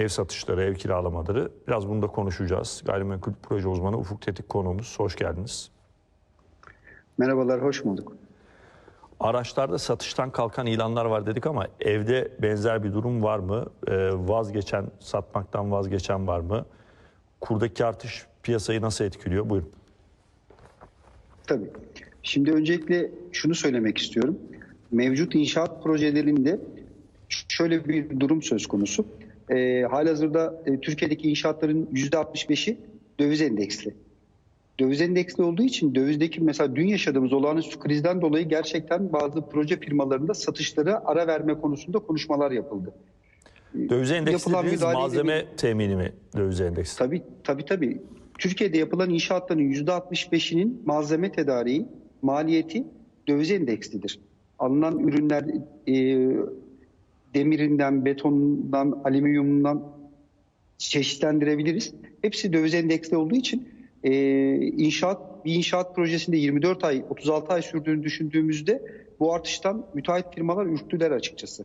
ev satışları, ev kiralamaları. Biraz bunu da konuşacağız. Gayrimenkul proje uzmanı Ufuk Tetik konuğumuz. Hoş geldiniz. Merhabalar, hoş bulduk. Araçlarda satıştan kalkan ilanlar var dedik ama evde benzer bir durum var mı? Ee, vazgeçen, satmaktan vazgeçen var mı? Kurdaki artış piyasayı nasıl etkiliyor? Buyurun. Tabii. Şimdi öncelikle şunu söylemek istiyorum. Mevcut inşaat projelerinde şöyle bir durum söz konusu. Ee, halihazırda e, Türkiye'deki inşaatların %65'i döviz endeksli. Döviz endeksli olduğu için dövizdeki mesela dün yaşadığımız olağanüstü krizden dolayı gerçekten bazı proje firmalarında satışlara ara verme konusunda konuşmalar yapıldı. Döviz endeksi Yapılan dediğiniz malzeme temini mi döviz endeksi? Tabii tabii tabii. Türkiye'de yapılan inşaatların %65'inin malzeme tedariği, maliyeti döviz endekslidir. Alınan ürünler e, demirinden, betonundan, alüminyumundan çeşitlendirebiliriz. Hepsi döviz endeksli olduğu için e, inşaat bir inşaat projesinde 24 ay, 36 ay sürdüğünü düşündüğümüzde bu artıştan müteahhit firmalar ürktüler açıkçası.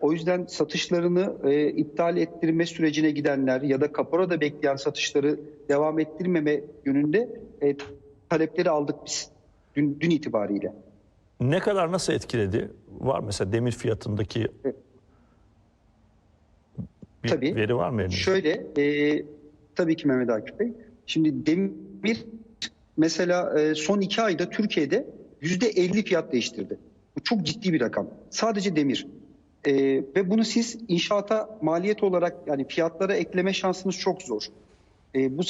O yüzden satışlarını e, iptal ettirme sürecine gidenler ya da kaporada bekleyen satışları devam ettirmeme yönünde e, talepleri aldık biz dün, dün itibariyle. Ne kadar nasıl etkiledi? Var mesela demir fiyatındaki bir Tabii. veri var mı elinizde? Şöyle e, tabii ki Mehmet Akif Bey. Şimdi demir mesela e, son iki ayda Türkiye'de yüzde 50 fiyat değiştirdi. Bu çok ciddi bir rakam. Sadece demir. E, ve bunu siz inşaata maliyet olarak yani fiyatlara ekleme şansınız çok zor. E, bu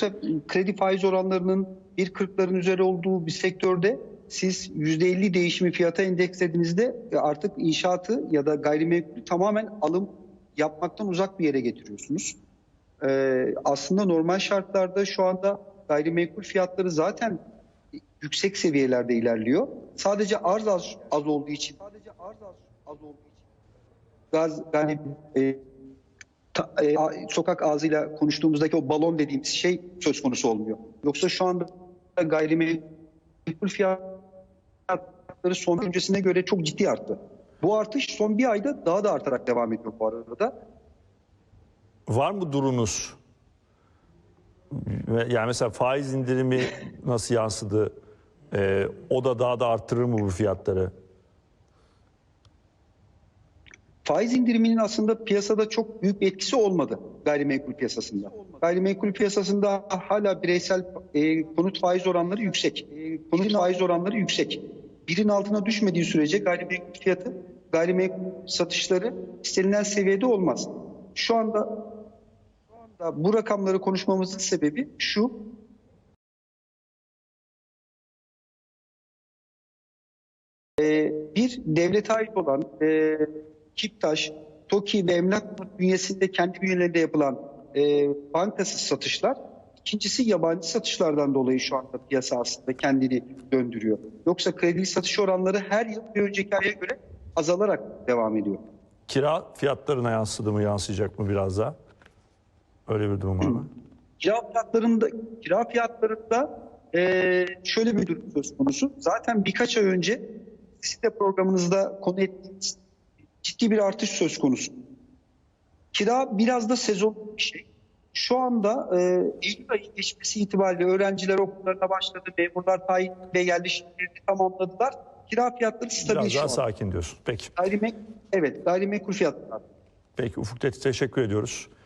kredi faiz oranlarının 1.40'ların üzeri olduğu bir sektörde siz %50 değişimi fiyata endekslediğinizde e, artık inşaatı ya da gayrimenkulü tamamen alım yapmaktan uzak bir yere getiriyorsunuz. E, aslında normal şartlarda şu anda gayrimenkul fiyatları zaten yüksek seviyelerde ilerliyor. Sadece arz az, az olduğu için sadece arz az, az olduğu için gaz yani e, ta- e, sokak ağzıyla konuştuğumuzdaki o balon dediğimiz şey söz konusu olmuyor. Yoksa şu anda gayrimenkul fiyatları son öncesine göre çok ciddi arttı. Bu artış son bir ayda daha da artarak devam ediyor bu arada. Var mı durunuz? Ve- Yani mesela faiz indirimi nasıl yansıdı? Ee, o da daha da arttırır mı bu fiyatları? Faiz indiriminin aslında piyasada çok büyük bir etkisi olmadı gayrimenkul piyasasında. Gayrimenkul piyasasında hala bireysel e, konut faiz oranları yüksek. E, konut faiz oranları yüksek. Birin altına düşmediği sürece gayrimenkul fiyatı, gayrimenkul satışları istenilen seviyede olmaz. Şu anda, şu anda bu rakamları konuşmamızın sebebi şu. E, bir devlete ait olan e, Kiptaş, TOKİ ve Emlak bünyesinde kendi bünyelerinde yapılan e, bankasız satışlar. İkincisi yabancı satışlardan dolayı şu anda piyasa aslında kendini döndürüyor. Yoksa kredili satış oranları her yıl bir önceki aya göre azalarak devam ediyor. Kira fiyatlarına yansıdı mı, yansıyacak mı biraz daha? Öyle bir durum var mı? Kira fiyatlarında, kira fiyatlarında eee, şöyle bir durum söz konusu. Zaten birkaç ay önce site programınızda konu ettiğiniz ciddi bir artış söz konusu. Kira biraz da sezon bir şey. Şu anda eee Eylül ayı geçmesi itibariyle öğrenciler okullarına başladı, memurlar tayin ve yerleşimlerini tamamladılar. Kira fiyatları stabil Biraz şu daha an. sakin diyorsun. Peki. Gayrimek, evet gayrimenkul fiyatları. Peki Ufuk Tetik teşekkür ediyoruz.